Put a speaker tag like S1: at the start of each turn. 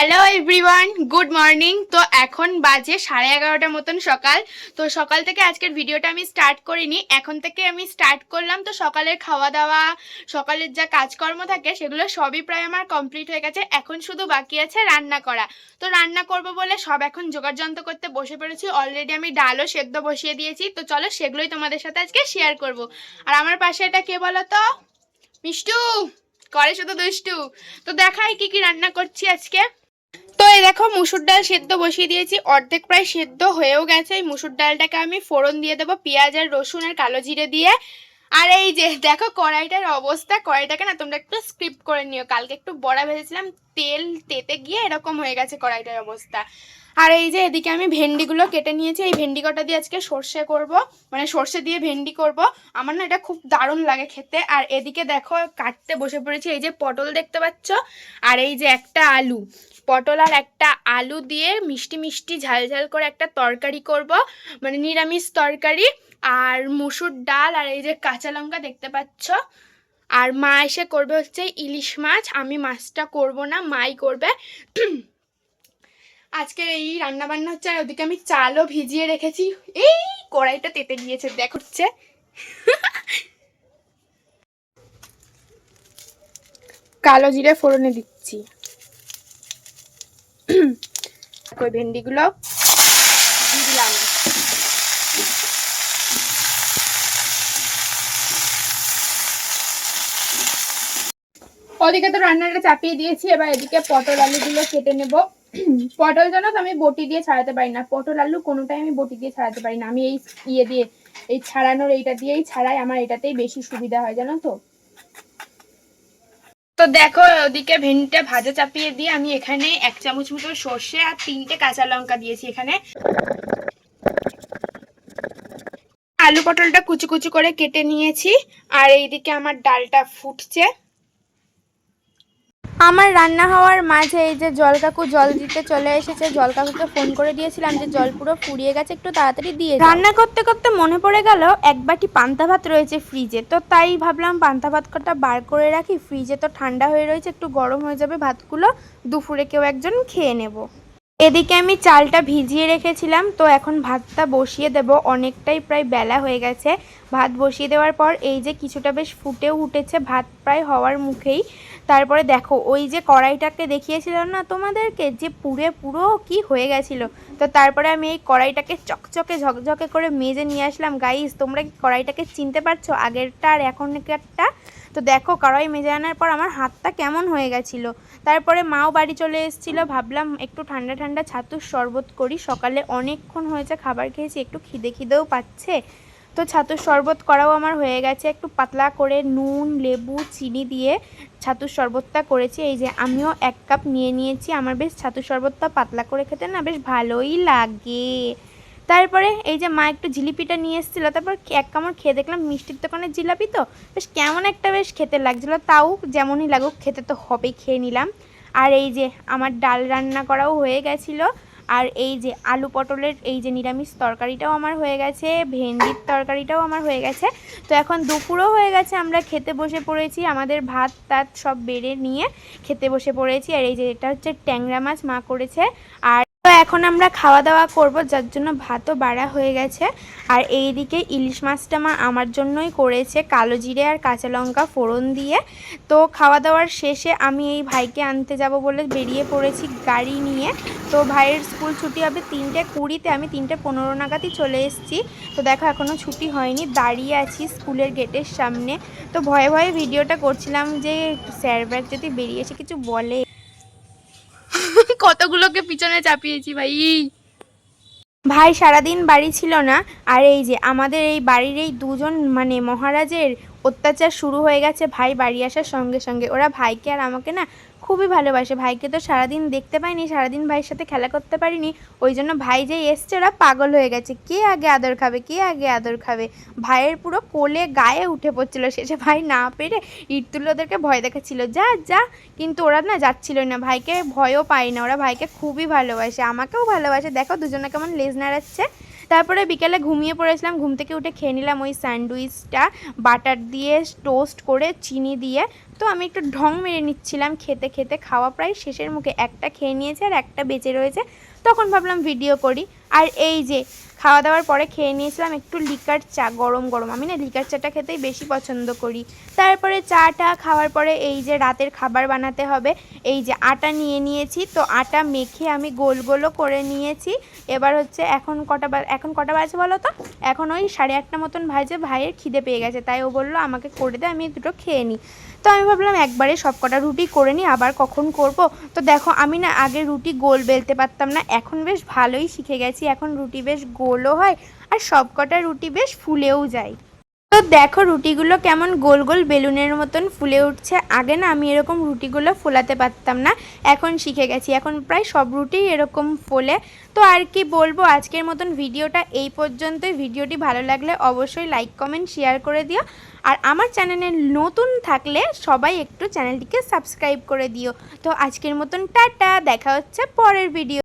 S1: Hello everyone good morning তো এখন বাজে সাড়ে এগারোটার মতন সকাল। তো সকাল থেকে আজকের ভিডিওটা আমি স্টার্ট করিনি। এখন থেকে আমি স্টার্ট করলাম। তো সকালের খাওয়া দাওয়া সকালের যা কাজকর্ম থাকে, সেগুলো সবই প্রায় আমার কমপ্লিট হয়ে গেছে। এখন শুধু বাকি আছে রান্না করা। তো রান্না করব বলে সব এখন যোগাযন্ত্র করতে বসে পড়েছি। অলরেডি আমি ডালও সেদ্ধ বসিয়ে দিয়েছি। তো চলো সেগুলোই তোমাদের সাথে আজকে শেয়ার করব। আর আমার পাশে এটা কে বলো তো মিষ্টু! করে শুধু দুষ্টু। তো দেখাই কি কি রান্না করছি আজকে। এই দেখো মুসুর ডাল সেদ্ধ বসিয়ে দিয়েছি। অর্ধেক প্রায় সেদ্ধ হয়েও গেছে। এই মুসুর ডালটাকে আমি ফোড়ন দিয়ে দেবো পেঁয়াজ আর রসুন আর কালো জিরে দিয়ে। আর এই যে দেখো কড়াইটার অবস্থা, কড়াইটাকে না তোমরা একটু স্ক্রিপ করে নিও। কালকে একটু বড়া ভেজেছিলাম, তেল তেতে গিয়ে এরকম হয়ে গেছে কড়াইটার অবস্থা। আর এই যে এদিকে আমি ভেন্ডিগুলো কেটে নিয়েছি, এই ভেন্ডি কটা দিয়ে আজকে সর্ষে করব মানে সর্ষে দিয়ে ভেন্ডি করব। আমার না এটা খুব দারুণ লাগে খেতে। আর এদিকে দেখো, কাটতে বসে পড়েছি। এই যে পটল দেখতে পাচ্ছ? আর এই যে একটা আলু। পটল আর একটা আলু দিয়ে মিষ্টি মিষ্টি ঝাল ঝাল করে একটা তরকারি করব মানে নিরামিষ তরকারি। আর মুসুর ডাল আর এই যে কাঁচা লঙ্কা দেখতে পাচ্ছ? আর মা এসে করবে হচ্ছে ইলিশ মাছ। আমি মাছটা করব না, মাই করবে। আজকে এই রান্না বান্না হচ্ছে, আর ওদিকে আমি চালও ভিজিয়ে রেখেছি। এই কড়াইটা তেতে গিয়েছে দেখ হচ্ছে। কালো জিরে ফোড়নে দিচ্ছি। ওই ভেন্ডিগুলো দিলাম। ওদিকে তো রান্নাটা চাপিয়ে দিয়েছি, এবার এদিকে পটল আলুগুলো কেটে নেব। পটল জানো তো আমি বটি দিয়ে ছাড়াতে পারি না। পটল আলু কোনোটাই আমি বটি দিয়ে ছাড়াতে পারি না। আমি এই ইয়ে দিয়ে, এই ছাড়ানোর এইটা দিয়েই ছাড়াই, আমার এটাতেই বেশি সুবিধা হয়, জানো তো। তো দেখো, ওদিকে ভেন্ডিটা ভাজা চাপিয়ে দিয়ে আমি এখানে এক চামচ মতো সর্ষে আর তিনটে কাঁচা লঙ্কা দিয়েছি এখানে। আলু পটলটা কুচু কুচু করে কেটে নিয়েছি, আর এইদিকে আমার ডালটা ফুটছে।
S2: আমার রান্না হওয়ার মাঝে এই যে জলকাকু জল দিতে চলে এসেছে জল কাকুকে ফোন করে দিয়েছিলাম যে জল পুরো ফুরিয়ে গেছে, একটু তাড়াতাড়ি দিয়ে রান্না করতে করতে মনে পড়ে গেল এক বাটি পান্তা ভাত রয়েছে ফ্রিজে তো তাই ভাবলাম পান্তা ভাত কটা বার করে রাখি ফ্রিজে তো ঠান্ডা হয়ে রয়েছে, একটু গরম হয়ে যাবে, ভাতগুলো দুপুরে কেউ একজন খেয়ে নেব। এদিকে আমি চালটা ভিজিয়ে রেখেছিলাম, তো এখন ভাতটা বসিয়ে দেব। অনেকটাই প্রায় বেলা হয়ে গেছে। ভাত বসিয়ে দেওয়ার পর এই যে কিছুটা বেশ ফুটেও উঠেছে, ভাত প্রায় হওয়ার মুখেই। তারপরে দেখো, ওই যে কড়াইটাকে দেখিয়েছিলাম না তোমাদেরকে? যে পুরে পুরো কি হয়ে গেছিল? তো তারপরে আমি এই কড়াইটাকে চকচকে ঝকঝকে করে মেজে নিয়ে আসলাম। গাইস তোমরা কি কড়াইটাকে চিনতে পারছ? আগেরটা আর এখনকারটা? তো দেখো কড়াই মেজে আনার পর আমার হাতটা কেমন হয়ে গেছিল। তারপরে মাও বাড়ি চলে এসেছিল, ভাবলাম একটু ঠান্ডা ঠান্ডা ছাতুর শরবত করি। সকালে অনেকক্ষণ হয়েছে, খাবার খেয়েছি, একটু খিদে খিদেও পাচ্ছে। তো ছাতুর শরবত করাও আমার হয়ে গেছে, একটু পাতলা করে নুন, লেবু, চিনি দিয়ে ছাতুর শরবতটা করেছি। এই যে আমিও এক কাপ নিয়ে নিয়েছি, আমার বেশ ছাতুর শরবতটা পাতলা করে খেতে না বেশ ভালোই লাগে। তারপরে এই যে মা একটু জিলিপিটা নিয়ে এসেছিল, তারপর এক কামড় খেয়ে দেখলাম মিষ্টির দোকানের জিলাপি তো। বেশ কেমন একটা বেশ খেতে লাগছিল, তাও যেমনই লাগুক খেতে তো হবেই, খেয়ে নিলাম। আর এই যে আমার ডাল রান্না করাও হয়ে গেছিল, আর এই যে আলু পটলের এই যে নিরামিষ তরকারিটাও আমার হয়ে গেছে, ভেন্ডির তরকারিটাও আমার হয়ে গেছে। তো এখন দুপুরও হয়ে গেছে, আমরা খেতে বসে পড়েছি, আমাদের ভাত টাত সব বেড়ে নিয়ে খেতে বসে পড়েছি। আর এই যে এটা হচ্ছে ট্যাংরা মাছ, মা করেছে। আর তো এখন আমরা খাওয়া দাওয়া করব, যার জন্য ভাতও বাড়া হয়ে গেছে। আর এইদিকে ইলিশ মাছটা মা আমার জন্যই করেছে, কালো জিরে আর কাঁচা লঙ্কা ফোড়ন দিয়ে। তো খাওয়া দাওয়ার শেষে আমি এই ভাইকে আনতে যাব বলে বেরিয়ে পড়েছি গাড়ি নিয়ে। তো ভাইয়ের স্কুল ছুটি হবে তিনটে কুড়িতে, আমি তিনটে পনেরো নাগাদই চলে এসেছি। তো দেখো এখনও ছুটি হয়নি, দাঁড়িয়ে আছি স্কুলের গেটের সামনে। তো ভয়ে ভয়ে ভিডিওটা করছিলাম যে স্যার ব্যাগ যদি বেরিয়েছে কিছু বলে।
S1: কতগুলোকে পিছনে চাপিয়েছি ভাই?
S2: ভাই, সারাদিন বাড়ি ছিল না। আর এই যে আমাদের এই বাড়ির এই দুজন মানে মহারাজের অত্যাচার শুরু হয়ে গেছে, ভাই বাড়ি আসার সঙ্গে সঙ্গে। ওরা ভাইকে আর আমাকে না খুবই ভালোবাসে। ভাইকে তো সারাদিন দেখতে পাইনি, সারাদিন ভাইয়ের সাথে খেলা করতে পারিনি। ওই জন্য ভাই যে এসছে, ওরা পাগল হয়ে গেছে। কে আগে আদর খাবে, কে আগে আদর খাবে? ভাইয়ের পুরো কোলে গায়ে উঠে পড়ছিল। শেষে ভাই না পেরে ইট ভয় দেখাচ্ছিল। যা যা। কিন্তু ওরা না যাচ্ছিল না। ভাইকে ভয়ও পায় না। ওরা ভাইকে খুবই ভালোবাসে। আমাকেও ভালোবাসে। দেখো দুজনে কেমন লেজ নাড়াচ্ছে। তারপরে বিকেলে ঘুমিয়ে পড়েছিলাম, ঘুম থেকে উঠে খেয়ে নিলাম ওই স্যান্ডউইচটা, বাটার দিয়ে টোস্ট করে চিনি দিয়ে। তো আমি একটু ঢং মেরে নিচ্ছিলাম খেতে খেতে, খাওয়া প্রায় শেষের মুখে। একটা খেয়ে নিয়েছে আর একটা বেঁচে রয়েছে। তখন ভাবলাম ভিডিও করি। আর এই যে খাওয়া দাওয়ার পরে খেয়ে নিয়েছিলাম একটু লিকার চা, গরম গরম। আমি না লিকার চাটা খেতেই বেশি পছন্দ করি। তারপরে চাটা খাওয়ার পরে এই যে রাতের খাবার বানাতে হবে, এই যে আটা নিয়ে নিয়েছি। তো আটা মেখে আমি গোল গোলও করে নিয়েছি। এবার হচ্ছে এখন কটা এখন কটা বাজে বলো তো? এখন ওই সাড়ে আটটা মতন ভাজে ভাইয়ের খিদে পেয়ে গেছে, তাই ও বলল আমাকে করে দে, আমি দুটো খেয়ে নিই তো আমি ভাবলাম একবারে সব কটা রুটি করে নিই, আবার কখন করব? তো দেখো, আমি না আগে রুটি গোল বেলতে পারতাম না, এখন বেশ ভালোই শিখে গেছি, এখন রুটি বেশ গোলও হয় আর সব কটা রুটি বেশ ফুলেও যায়। তো দেখো রুটিগুলো কেমন গোল গোল বেলুনের মতন ফুলে উঠছে। আগে না আমি এরকম রুটিগুলো ফোলাতে পারতাম না, এখন শিখে গেছি। এখন প্রায় সব রুটি এরকম ফোলে। তো আর কি বলব, আজকের মতন ভিডিওটা এই পর্যন্তই। ভিডিওটি ভালো লাগলে অবশ্যই লাইক কমেন্ট শেয়ার করে দিও। আর আমার চ্যানেলে নতুন থাকলে সবাই একটু চ্যানেলটিকে সাবস্ক্রাইব করে দিও। তো আজকের মতন টাটা, দেখা হচ্ছে পরের ভিডিও